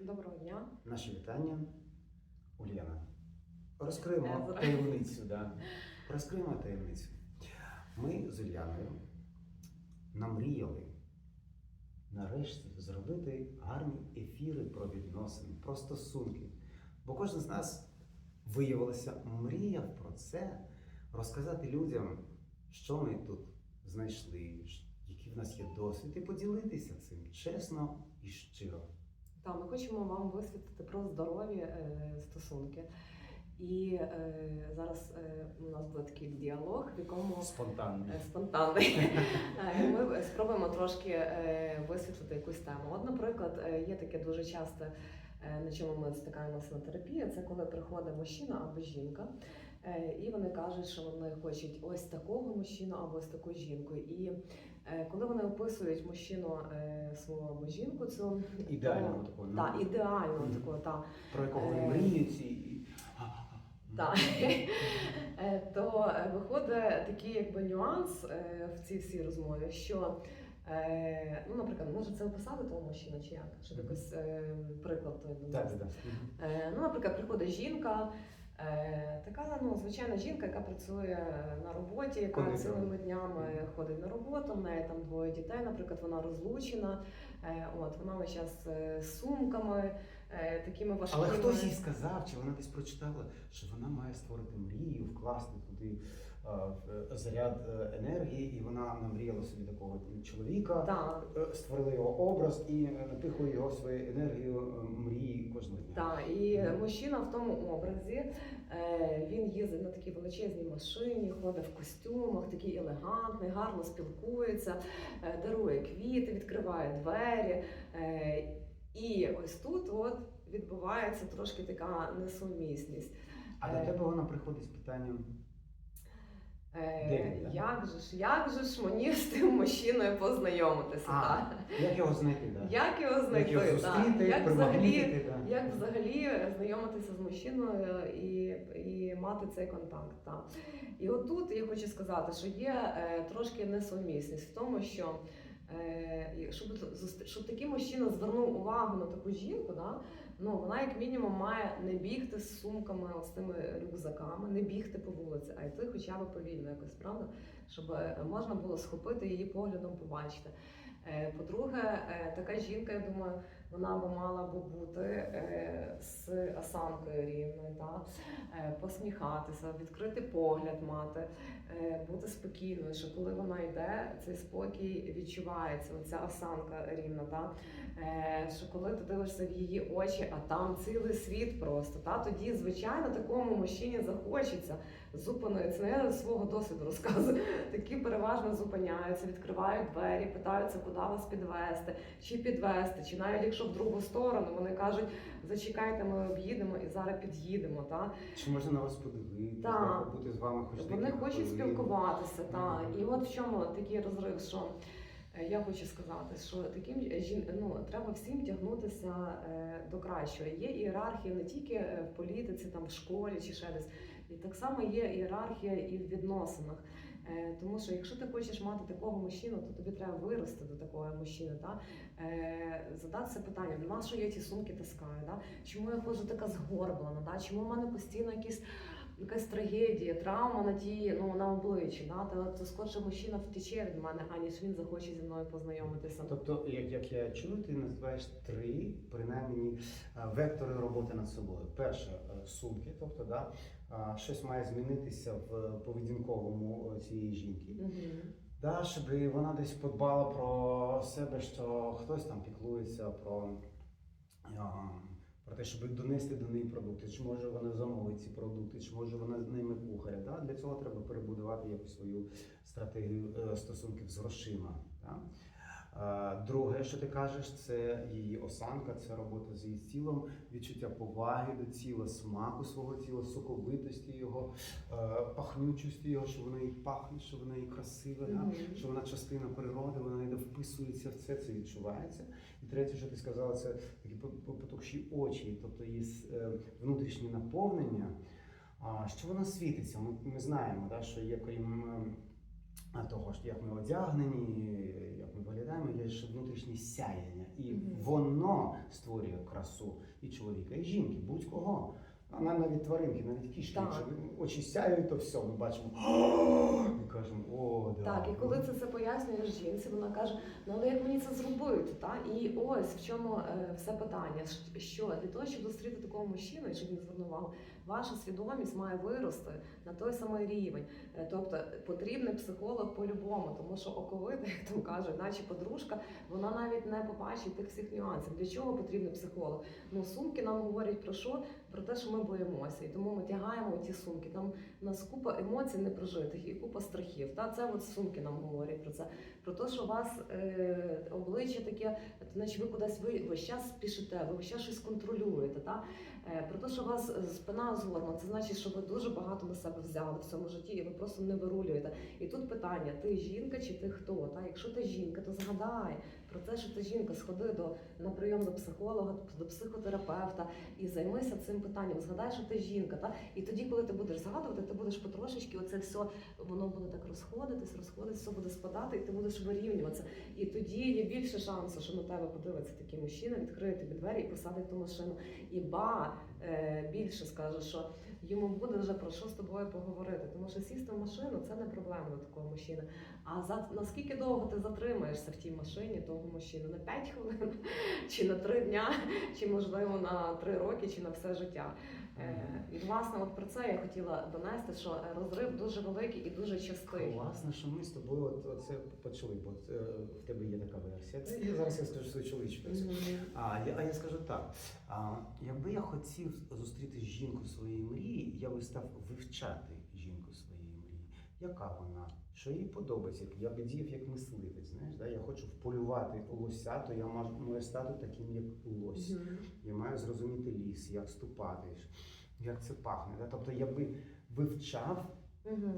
Доброго дня. Наші вітання, Ульяна. Розкриємо Езра. таємницю. Да. Розкриємо таємницю. Ми з Ульяною намріяли нарешті зробити гарні ефіри про відносини, про стосунки. Бо кожен з нас виявилося, мріяв про це, розказати людям, що ми тут знайшли, який в нас є досвід, і поділитися цим чесно і щиро. Та ми хочемо вам висвітлити про здорові е, стосунки. І е, зараз е, у нас буде такий діалог, в якому Спонтанно. е, спонтанний. Е, Ми спробуємо трошки е, висвітлити якусь тему. От, наприклад, е, є таке дуже часто, е, на чому ми стикаємося на терапії, це коли приходить мужчина або жінка, е, і вони кажуть, що вони хочуть ось такого мужчину або ось таку жінку. І коли вони описують мужчину е, свого або жінку, цю Ідеального такого. ну, Так, ідеального Мгм. такого, так. про якого вони Е, мріють і. Так. Е, То е, виходить такий якби нюанс е, в цій всій розмові, що, е, ну, наприклад, може це описати того мужчину чи як? Щоб якось е, приклад той. Е, Ну, наприклад, приходить жінка, е, така ну, звичайна жінка, яка працює на роботі, яка Коли цілими днями ходить на роботу, в неї там двоє дітей, наприклад, вона розлучена, е, от, вона весь час е, з сумками, е, такими важкими. Але хтось їй сказав, чи вона десь прочитала, що вона має створити мрію, вкласти туди е, заряд е, енергії, і вона намріяла собі такого чоловіка, Так, е, створила його образ і е, напихує його своєю енергією е, мрії кожного дня. Так, і мужчина в тому образі е, він їздить на такій величезній машині, ходить в костюмах, такий елегантний, гарно спілкується, е, дарує квіти, відкриває двері. Е, І ось тут от відбувається трошки така несумісність. А до Е. тебе вона приходить з питанням. Е? Як же ж, як же ж мені з тим мужчиною познайомитися? А, так? Як його знайти? Да? Як його знайти? Як його так? зустріти, Як взагалі да. Як взагалі знайомитися з мужчиною і, і мати цей контакт? Та. І отут я хочу сказати, що є е, трошки несумісність в тому, що е, щоб, щоб такий мужчина звернув увагу на таку жінку, да, ну, вона як мінімум має не бігти з сумками, з тими рюкзаками, не бігти по вулиці, а йти хоча б повільно якось, правда? Щоб е, можна було схопити її поглядом, побачити. Е, По-друге, е, така жінка, я думаю, вона би мала би бути е, з осанкою рівною, та? е, посміхатися, відкритий погляд мати, е, бути спокійною, що коли вона йде, цей спокій відчувається, оця осанка рівна. Та? Що коли ти дивишся в її очі, а там цілий світ просто. Та? Тоді, звичайно, такому мужчині захочеться зупинитися. Ну, я свого досвіду розказую. Такі переважно зупиняються, відкривають двері, питаються, куди вас підвести, чи підвести, чи навіть якщо в другу сторону, вони кажуть, зачекайте, ми об'їдемо і зараз під'їдемо. Та? Чи можна на вас подивитися, бути з вами хоч Вони хочуть спілкуватися. Та. І от в чому такий розрив, що е, я хочу сказати, що таким ну, треба всім тягнутися е, до кращого. Є ієрархія не тільки е, в політиці, там в школі чи ще десь. І так само є ієрархія і в відносинах. Е, Тому що якщо ти хочеш мати такого мужчину, то тобі треба вирости до такого мужчини. Та? Е, задатися питанням, на що я ті сумки таскаю? Да? Чому я ходжу така згорблена? Да? Чому в мене постійно якісь якась трагедія, травма на ті, ну на обличчі, да? то, то скорше мужчина втече від мене, аніж він захоче зі мною познайомитися. Тобто, як, як я чую, ти називаєш три принаймні е, вектори роботи над собою. Перше сумки, тобто да, щось має змінитися в поведінковому цієї жінки. Мгм. Да, щоб вона десь подбала про себе, що хтось там піклується про, про те, щоб донести до неї продукти, чи може вона замовить ці продукти, чи може вона найме кухаря. Да? Для цього треба перебудувати якусь свою стратегію е, стосунків з грошима. Да? Е, Друге, що ти кажеш, це її осанка, це робота з її тілом, відчуття поваги до тіла, смаку свого тіла, соковитості його, е, пахнючості його, що вона їй пахне, що вона їй красива, да? Мгм. що вона частина природи, вона йде вписується в це, це відчувається. І третє, що ти сказала, це такі по- по- очі, тобто її е, внутрішнє наповнення. Що вона світиться? Ми, ми знаємо, да, що є крім. А того ж, як ми одягнені, як ми виглядаємо, є ще внутрішнє сяяння. І воно створює красу і чоловіка, і жінки, будь-кого. А навіть тваринки, навіть кішки, якщо очі сяють, то все, ми бачимо і кажемо, о, да. Так, і коли це все пояснюєш жінці, вона каже: ну але як мені це зробити? Та? І ось в чому е, все питання. Що для того, щоб зустріти такого мужчину, щоб він звернув увагу, ваша свідомість має вирости на той самий рівень. Е, Тобто потрібний психолог по-любому, тому що оковида, як там кажуть, наче подружка, вона навіть не побачить тих всіх нюансів. Для чого потрібний психолог? Ну, сумки нам говорять про що? Про те, що ми боїмося, і тому ми тягаємо ті сумки. Там у нас купа емоцій непрожитих і купа страхів. Та це от сумки нам говорять про це. Про те, що у вас е, обличчя таке, наче ви кудись ви весь час спішите, ви час щось контролюєте. Та? Е, про те, що у вас спина згорна, це значить, що ви дуже багато на себе взяли в цьому житті, і ви просто не вирулюєте. І тут питання: ти жінка чи ти хто? Та? Якщо ти жінка, то згадай про те, що ти жінка, сходи до на прийом до психолога, до психотерапевта і займися цим питанням. Згадай, що ти жінка. Та? І тоді, коли ти будеш згадувати, ти будеш потрошечки, оце все воно буде так розходитись, розходитись, все буде спадати, і ти будеш вирівнюватися. І тоді є більше шансу, що на тебе подивиться такий мужчина, відкриє тобі двері і посадить ту машину. І ба більше скаже, що йому буде вже про що з тобою поговорити. Тому що сісти в машину це не проблема до такого мужчини. А за наскільки довго ти затримаєшся в тій машині того мужчини? На 5 хвилин, чи на 3 дня, чи можливо на 3 роки, чи на все життя. Е, І власне, от про це я хотіла донести, що розрив дуже великий і дуже частий. Власне, що ми з тобою от, оце почали, бо от, е, в тебе є така версія. Це я зараз я скажу свою чоловічу версію. А я, а я скажу так: а, якби я хотів зустріти жінку своєї мрії, я би став вивчати. Яка вона? Що їй подобається? Я би діяв як мисливець. Знаєш, да? я хочу вполювати лося, то я маю, стати таким, як лось. Мгм. Я маю зрозуміти ліс, як ступати, як це пахне. Да? Тобто я би вивчав.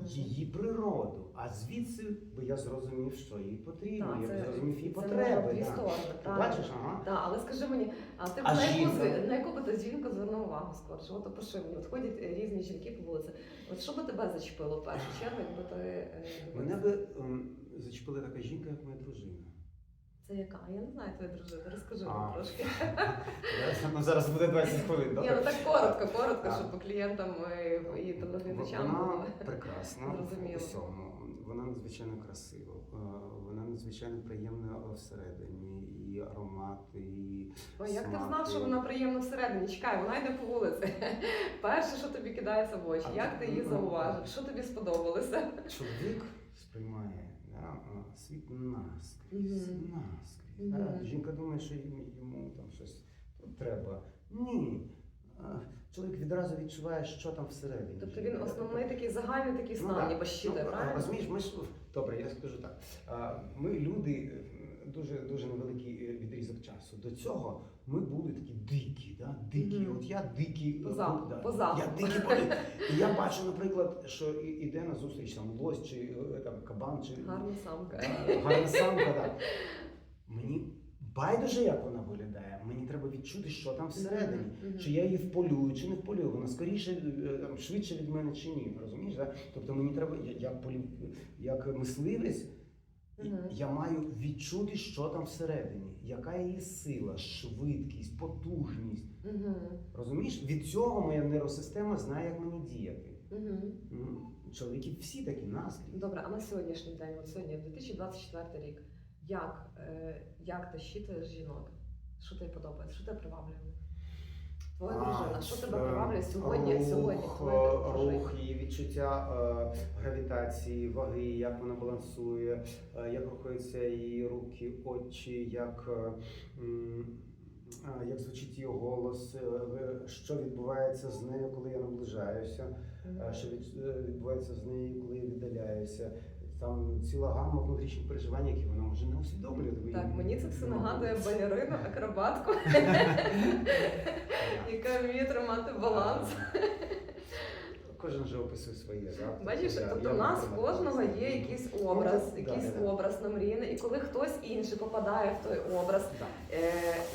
Її природу, а звідси бо я зрозумів, що їй потрібно, Так, я це- зрозумів її це потреби. на дві да. сторони, Ти правильно. бачиш, ага. Так, але скажи мені, а ти б А на яку, жінка? на яку би ти жінку звернув увагу скорше? От опиши мені, от ходять е, різні жінки по вулиці. От що би тебе зачепило в першу чергу, якби ти е, Мене би ем, зачепила така жінка, як моя дружина. Це яка? Я не знаю твою дружину, розкажи мені трошки. Зараз, ну, зараз буде 20 хвилин. Ні, ну так коротко, коротко, щоб по клієнтам е, і телеглядачам Вона прекрасна зрозуміло. в усьому. Вона надзвичайно красива, е, вона надзвичайно приємна всередині, і аромат, і Ой, як ти знав, що вона приємна всередині? Чекай, вона йде по вулиці. Перше, що тобі кидається в очі, як ти її ну, зауважив? Що тобі сподобалося? чоловік сприймає світ наскрізь, наскрізь. А, Жінка думає, що йому, йому там щось треба. Ні. Чоловік відразу відчуває, що там всередині. Тобто він основний такий загальний такий Ну, стан, ніби щити, Ну, правильно? Розумієш, ми ж добре, я скажу так. Ми люди дуже дуже невеликий е, відрізок часу. До цього ми були такі дикі, да? дикі. Мгм. От я дикий. По запаху, да, по запаху. Я дикий по- І я бачу, наприклад, що іде на зустріч там лось чи е, там кабан чи Гарна самка. гарна самка. Да. Мені байдуже, як вона виглядає. Мені треба відчути, що там всередині. Мгм, мгм. Чи я її вполюю, чи не вполюю, вона скоріше е, там, швидше від мене чи ні. Розумієш? Да? Тобто мені треба, я- як полю, як мисливець, Мгм. я маю відчути, що там всередині, яка її сила, швидкість, потужність. Мгм, Розумієш? Від цього моя нейросистема знає, як мені діяти. М, Чоловіки всі такі наскрізь. Добре, а на сьогоднішній день, от сьогодні 2024 рік, як, е, як ти щитуєш жінок? Що тобі подобається? Що тебе приваблює? В них? Твоя дружина, що тебе е, приваблює сьогодні, рух, сьогодні, е, рух, її відчуття е, гравітації, ваги, як вона балансує, як рухаються її руки, очі, як, як звучить її голос, що відбувається з нею, коли я наближаюся, що від- відбувається з нею, коли я віддаляюся. Там ціла гамма внутрішніх переживань, які вона може не усвідомлювати. Так, мені це все нагадує балерину, акробатку, яка вміє тримати баланс. Кожен же описує своє. Да? Бачиш, Я- тобто я в нас в витримав. кожного є якийсь образ, Ну, да, якийсь да, да. образ намріяний, і коли хтось інший попадає в той образ, Да. е,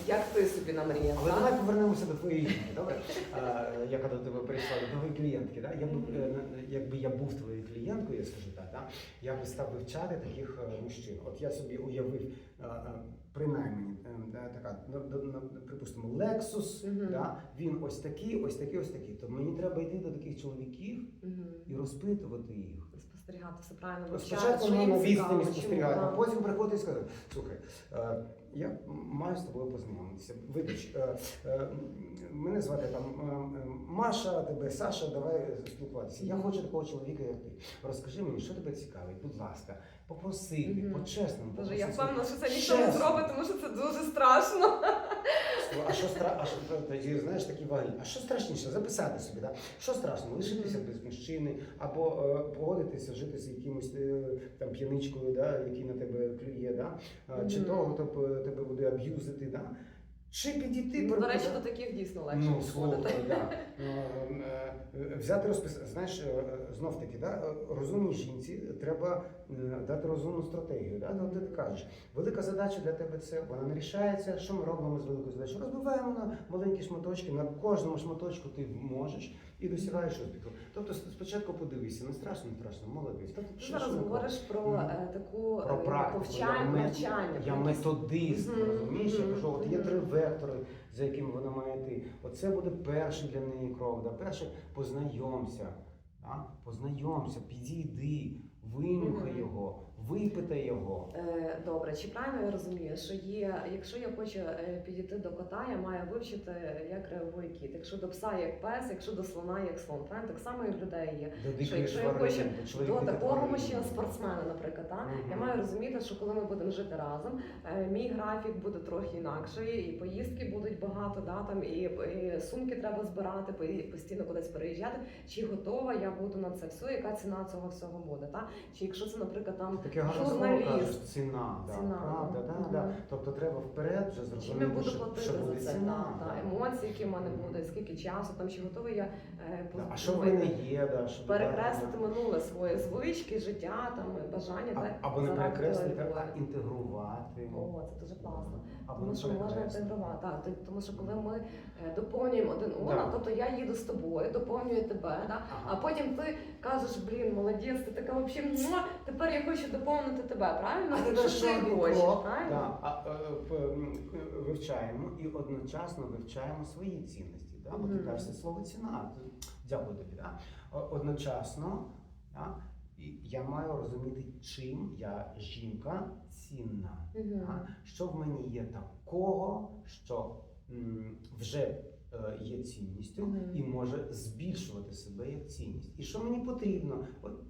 як ти собі намріяв, Але так? давай повернемося до твоєї жінки, добре? А, яка до тебе прийшла, до твоєї клієнтки. Да? Я б, е, на- якби я був твоєю клієнткою, я скажу так, да? я би став вивчати таких е, мужчин. От я собі уявив, е, е, принаймні, е, така, ну, до- ну, припустимо, Lexus, Мгм. да? він ось такий, ось такий, ось такий. То мені треба йти до таких чоловіків Мгм. і розпитувати їх. Спостерігати все правильно вивчати, Спочатку що на відстані а потім приходить і сказати, слухай, е, я маю з тобою познайомитися. Вибач, е, е, мене звати там е, е, Маша, тебе Саша, давай спілкуватися. Я хочу такого чоловіка, як ти. Розкажи мені, що тебе цікавить, будь ласка, попросити, Мгм. по-чесному. Боже, я впевнена, що це ніхто не зробить, тому що це дуже страшно. А що стра... а що тоді знаєш такі ваги? А що страшніше? Записати собі, да? Що страшно? Лишитися без мужчини або е, погодитися жити з якимось е, там п'яничкою, да, який на тебе клює, да? Чи чи Мгм. того, хто п- тебе буде аб'юзити, да? Чи підійти Ну, До речі, до таких дійсно легше Ну, слухай, да. Ну, е, е, Взяти розпис, знаєш, е, знов таки, да, е, розумній жінці треба е, дати розумну стратегію. Да? Ну, ти кажеш, велика задача для тебе це вона не рішається. Що ми робимо з великою задачею? Розбиваємо на маленькі шматочки, на кожному шматочку ти можеш і досягаєш успіху. Тобто спочатку подивися, не страшно, не страшно, молодець. Тобто, Ти зараз говориш про е, таку про е, практику. повчання, я, навчання. я якісь- методист, Мгм, розумієш? Я мгм, кажу, от є мгм. три вектори, за якими вона має йти. Оце буде перший для неї крок. Да? Перше, познайомся. Да? Познайомся, підійди, винюхай Мгм. його, випитай його. Е, Добре, чи правильно я розумію, що є, якщо я хочу е, підійти до кота, я маю вивчити, як реагує кіт. Якщо до пса як пес, якщо до слона як слон. Правильно? Так само і в людей є. До Що якщо я хочу До такого мужчина, спортсмена, наприклад, так? Мгм. я маю розуміти, що коли ми будемо жити разом, е, мій графік буде трохи інакший, і поїздки будуть багато, да, там, і, і сумки треба збирати, і постійно кудись переїжджати. Чи готова я буду на це все, яка ціна цього всього буде? Так? Чи якщо це, наприклад, там Таке гарне слово кажеш, ціна, да, Ціна, правда, да, да. Тобто треба вперед вже зрозуміти, що, буде ціна. та, та, емоції, які в мене будуть, скільки часу, там чи готовий я е, А що в ну, мене є, да, щоб перекреслити минуле своє звички, життя, там бажання, А- так або не перекреслити, а інтегрувати. О, це дуже класно. Або Тому що можна інтегрувати. Так, тому що коли ми е, доповнюємо один одного, Да. тобто я їду з тобою, доповнюю тебе, да? а потім ти кажеш, блін, молодець, ти така взагалі, муа, тепер я хочу доповнити тебе, правильно? А що тепер ще ти хочеш, правильно? да, а, е, вивчаємо і одночасно вивчаємо свої цінності. Да? Бо ти кажеш це слово ціна. Дякую тобі. Да? Одночасно да? я маю розуміти, чим я жінка цінна. Да? Що в мені є такого, що м, вже е, є цінністю і може збільшувати себе як цінність. І що мені потрібно? От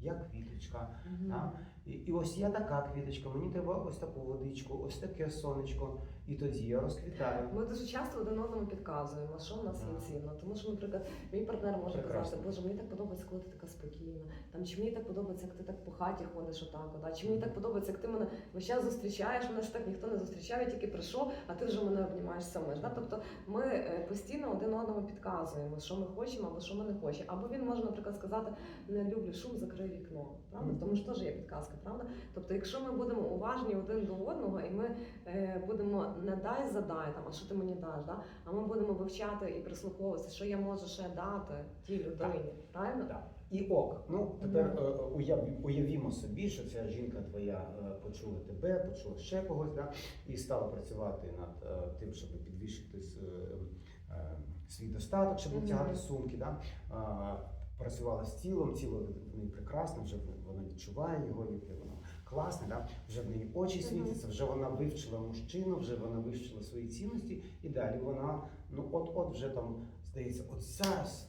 як квіточка. Да? І, і ось я така квіточка, мені треба ось таку водичку, ось таке сонечко, і тоді я розквітаю. Ми дуже часто один одному підказуємо, що в нас є цінно. Тому що, наприклад, мій партнер може Прекрасно. казати, Боже, мені так подобається, коли ти така спокійна. Там чи мені так подобається, як ти так по хаті ходиш отак, да? чи мені так подобається, як ти мене весь час зустрічаєш, мене ж так ніхто не зустрічав, я тільки прийшов, а ти вже мене обнімаєш самиш. Да? Тобто ми е, постійно один одному підказуємо, що ми хочемо або що ми не хочемо. Або він може, наприклад, сказати, не люблю шум, закрий вікно. Правда? Мгм. Тому що теж є підказка, правда? Тобто, якщо ми будемо уважні один до одного, і ми е, будемо не дай задай там, а що ти мені даш, да? а ми будемо вивчати і прислуховуватися, що я можу ще дати тій людині. Правильно? Так. І ок, ну тепер е, уявімо собі, що ця жінка твоя е, почула тебе, почула ще когось, да, і стала працювати над е, тим, щоб підвищити е, е, свій достаток, щоб витягати сумки. Да? Е, Працювала з тілом, тіло в неї прекрасне, вже вона відчуває його, яке класне, да? вже в неї очі світяться, вже вона вивчила мужчину, вже вона вивчила свої цінності, і далі вона, ну от-от вже там здається, от зараз.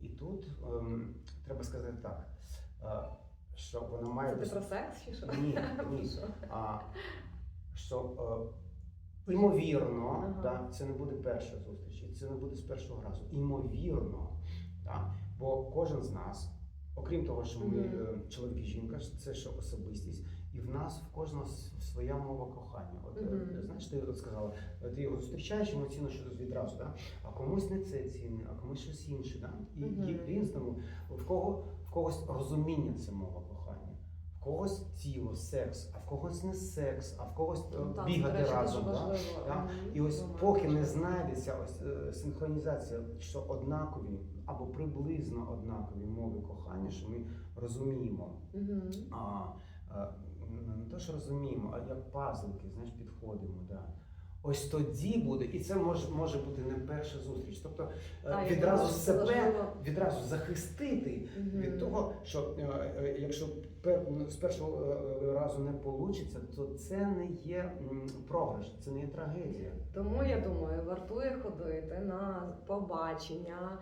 І тут ем, треба сказати так, е, що вона має Це ти про секс чи що? ні, ні, а, що е, ймовірно, Ага. да, це не буде перша зустріч, це не буде з першого разу. Ймовірно, да, бо кожен з нас, окрім того, що ми е, чоловік і жінка, це ще особистість, І в нас в кожного с- своя мова кохання. От е, Мгм. знаєш, ти от сказала, е, ти його зустрічаєш емоційно щось відразу, да? а комусь не це цінне, а комусь щось інше. Да? І, Мгм. і різному в кого в когось розуміння це мова кохання, когось тіло, секс, а в когось не секс, а в когось е, Ну, так, бігати речі, разом. Да? Да? І ось поки не знайдеться ось е, синхронізація, що однакові або приблизно однакові мови кохання, що ми розуміємо, Мгм. а, а, не те, що розуміємо, а як пазлики, знаєш, підходимо. Да. Ось тоді буде, і це може, може бути не перша зустріч. Тобто е, я відразу себе важливо. відразу захистити Мгм. від того, що е, е, якщо з першого разу не вийде, то це не є програш, це не є трагедія. Тому я думаю, вартує ходити на побачення.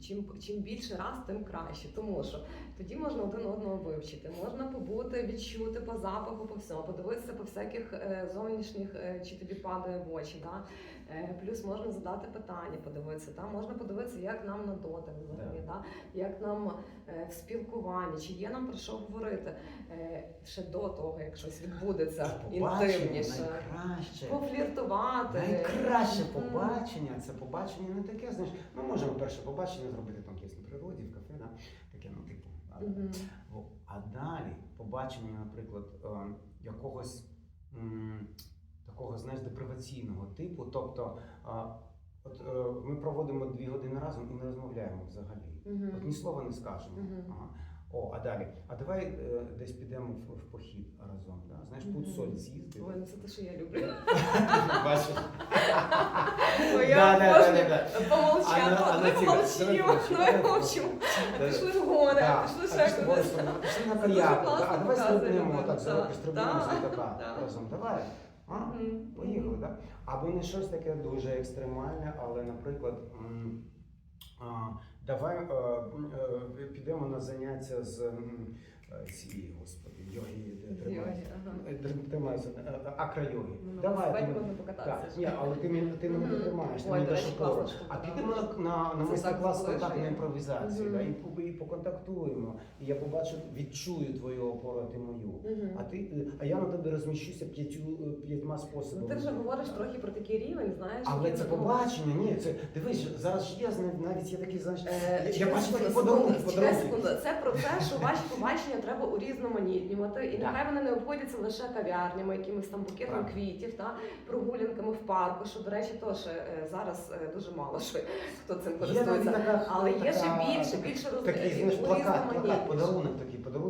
Чим, чим більше раз, тим краще. Тому що тоді можна один одного вивчити, можна побути, відчути по запаху, по всьому, подивитися по всяких е, зовнішніх, е, чи тобі падає в очі. Да? Е, плюс можна задати питання, подивитися. Да? Можна подивитися, як нам на дотик взагалі, да? як нам е, в спілкуванні, чи є нам про що говорити е, ще до того, як щось відбудеться інтимніше. найкраще. Пофліртувати. Найкраще побачення це побачення не таке, знаєш, ми можемо перше побачення зробити там десь на природі, в кафе, да? таке, ну, типу. а- Мгм. О, А далі побачення, наприклад, якогось такого, знаєш, деприваційного типу. Тобто, а, от е, ми проводимо дві години разом і не розмовляємо взагалі. Мгм. От ні слова не скажемо. Мгм. Ага. О, а далі. А давай е, десь підемо в, в похід разом. Да? Знаєш, Мгм. соль з'їздити. Ой, ну це те, що я люблю. Бачиш? Бо я да, да, да, да. помолчати. А помовчимо, помовчимо, давай помовчимо. Да. Пішли в гори, Да. пішли А ще пішли кудись. Пішли на Це каяку. дуже да. А давай показує стрибнемо так, да. зробиш стрибнемо з така Да. разом. Давай. А? Поїхали, так? Або не щось таке дуже екстремальне, але, наприклад, а, давай е, е, підемо на заняття з цієї, господи, йоги, З тримаються. йоги. Е, е. Ну, на Давай. ти- покататися. ні, але ти мене ти мене не тримаєш, ти мені даш штука, А підемо на, на, на майстер-клас так зближує. імпровізації, да, і, і поконтактуємо. І я побачу, відчую твою опору, а ти мою. А ти, а я на тебе розміщуся п'ятю п'ятьма Ну, способами. ти вже говориш трохи про такий рівень, знаєш. Але це ну, побачення, ні, це дивись, зараз ж є навіть є такі знаєш. Е, Я бачу такі подарунки. Це про те, що ваші побачення треба урізноманітнювати, і нехай вони не обходяться лише кав'ярнями, якимись там букетом квітів, та прогулянками в парку. Що до речі, теж е, зараз е, дуже мало що хто цим користується. Але є ще більше, більше роз... Такий знаєш, плакат, плакат, подарунок такий, йому,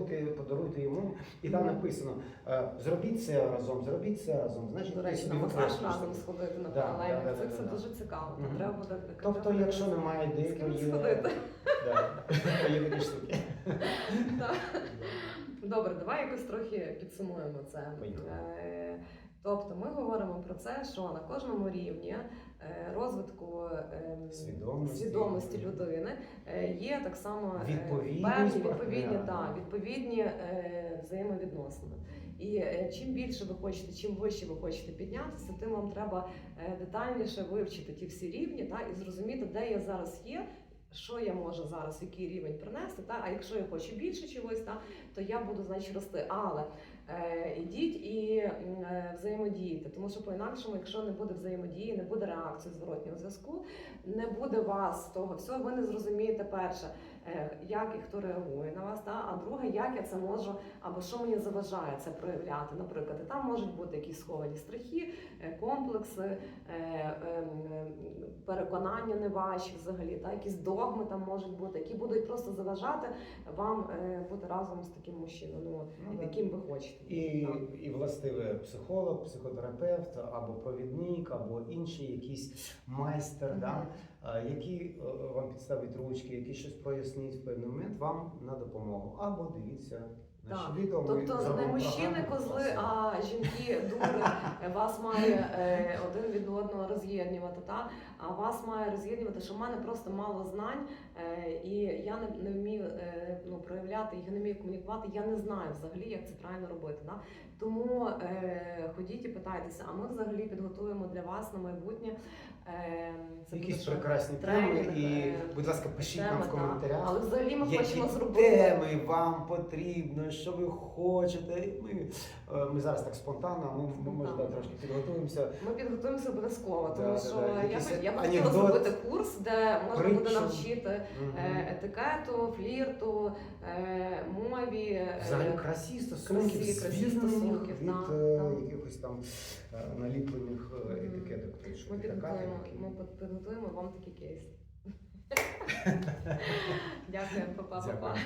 і там написано: е, зробіть це разом, зробіть це разом. Знаєш, До речі, на масаж разом сходити на Да, паралельних да, да, цих да, це да. дуже цікаво. Треба буде Тобто, якщо немає з ідей, то є, такі штуки. Добре, давай якось трохи підсумуємо це. Е, Тобто ми говоримо про це, що на кожному рівні розвитку ем, Свідомості. свідомості людини е, є так само е, певні відповідні, та, відповідні е, взаємовідносини. І е, чим більше ви хочете, чим вище ви хочете піднятися, тим вам треба е, детальніше вивчити ті всі рівні та, і зрозуміти, де я зараз є. Що я можу зараз, який рівень принести, та? а якщо я хочу більше чогось, та, то я буду значить рости. Але е, ідіть і е, взаємодійте, тому що по-інакшому, якщо не буде взаємодії, не буде реакції зворотнього зв'язку, не буде вас того всього, ви не зрозумієте перше, е, як і хто реагує на вас, та? а друге, як я це можу, або що мені заважає це проявляти. Наприклад, і там можуть бути якісь сховані страхи, е, комплекси, е, ем, е, переконання не ваші взагалі, та? якісь догми там можуть бути, які будуть просто заважати вам е, бути разом з таким мужчиною, ну, Ну, яким ви хочете. І, Так. і властиве психолог, психотерапевт або провідник, або інший якийсь майстер, Мгм. да, який е, вам підставить ручки, які щось прояснить в певний момент вам на допомогу. Або дивіться наші Так. відео. Тобто не мужчини козли, а жінки дури. Вас має е, один від одного роз'єднувати, та а вас має роз'єднувати, що в мене просто мало знань, і я не, не вмію е, ну, проявляти я не вмію комунікувати. Я не знаю взагалі, як це правильно робити. Да? Тому е, ходіть і питайтеся, а ми взагалі підготуємо для вас на майбутнє. Е, це Якісь ще прекрасні тренінг, теми, і, е, будь ласка, пишіть тема, нам в та. коментарях. Але взагалі ми Які хочемо зробити. теми вам потрібно, що ви хочете. Ми, е, ми зараз так спонтанно, ми, ми може да, трошки підготуємося. Ми підготуємося обов'язково, тому да, що да. я, хоч- я б хотіла зробити курс, де можна буде навчити е, етикету, флірту, е, мові. е, Взагалі красі стосунків, красі, стосунків, від да, е, якихось там е, наліплених е, етикеток. Ми підготуємо, ми підготуємо вам такий кейс. Дякую, па-па, па-па.